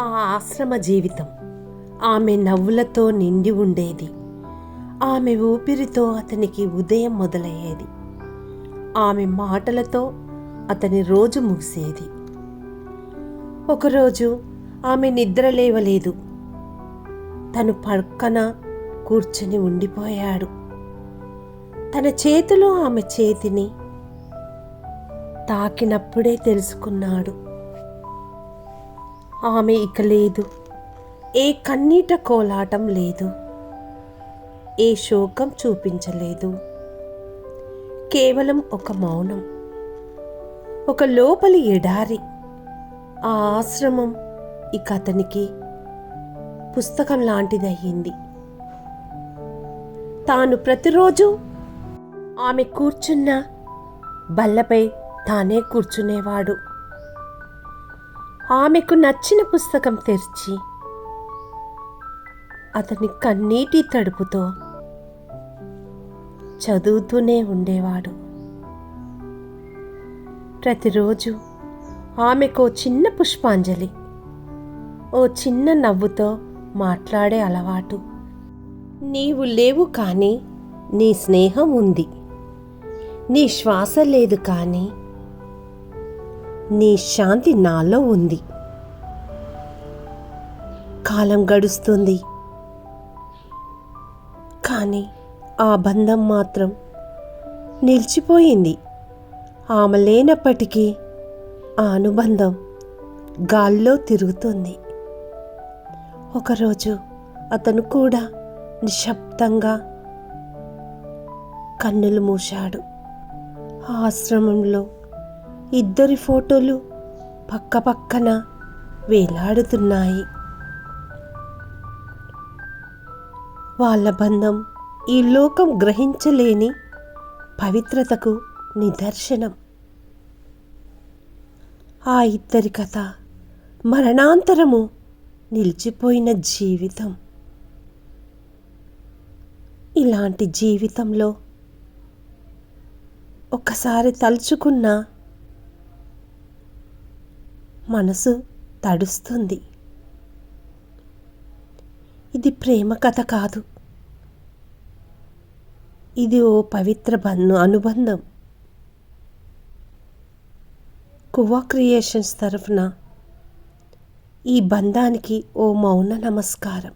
ఆ ఆశ్రమ జీవితం. ఆమె నవ్వులతో నిండి ఉండేది. ఆమె ఊపిరితో అతనికి ఉదయం మొదలయ్యేది. ఆమె మాటలతో అతని రోజు ముగిసేది. ఒకరోజు ఆమె నిద్ర లేవలేదు. తను పక్కన కూర్చుని ఉండిపోయాడు. తన చేతిలో ఆమె చేతిని తాకినప్పుడే తెలుసుకున్నాడు. ఆమె ఇక లేదు. ఏ కన్నీట కోలాటం లేదు. ఏ శోకం చూపించలేదు. కేవలం ఒక మౌనం. ఒక లోపలి ఎడారి. ఆ ఆశ్రమం ఇక అతనికి పుస్తకం లాంటిదయ్యింది. తాను ప్రతిరోజు ఆమె కూర్చున్న బల్లపై తానే కూర్చునేవాడు. ఆమెకు నచ్చిన పుస్తకం తెరిచి అతని కన్నీటి తడుపుతో చదువుతూనే ఉండేవాడు. ప్రతిరోజు ఆమెకు ఓ చిన్న పుష్పాంజలి ఓ చిన్న నవ్వుతో మాట్లాడే అలవాటు. నీవు లేవు కానీ నీ స్నేహం ఉంది. నీ శ్వాస లేదు కానీ నీ శాంతి నాలో ఉంది. కాలం గడుస్తుంది. కానీ ఆ బంధం మాత్రం నిలిచిపోయింది. ఆమె లేనప్పటికీ ఆ అనుబంధం గాల్లో తిరుగుతుంది. ఒకరోజు అతను కూడా నిశ్శబ్దంగా కన్నులు మూశాడు. ఆ ఆశ్రమంలో ఇద్దరి ఫోటోలు పక్కపక్కన వేలాడుతున్నాయి. వాళ్ళ బంధం ఈ లోకం గ్రహించలేని పవిత్రతకు నిదర్శనం. ఆ ఇద్దరి కథ మరణాంతరము నిలిచిపోయిన జీవితం. ఇలాంటి జీవితంలో ఒకసారి తలుచుకున్న మనసు తడుస్తుంది. ఇది ప్రేమ కథ కాదు. ఇది ఓ పవిత్ర బంధు అనుబంధం. కువా క్రియేషన్స్ తరఫున ఈ బంధానికి ఓ మౌన నమస్కారం.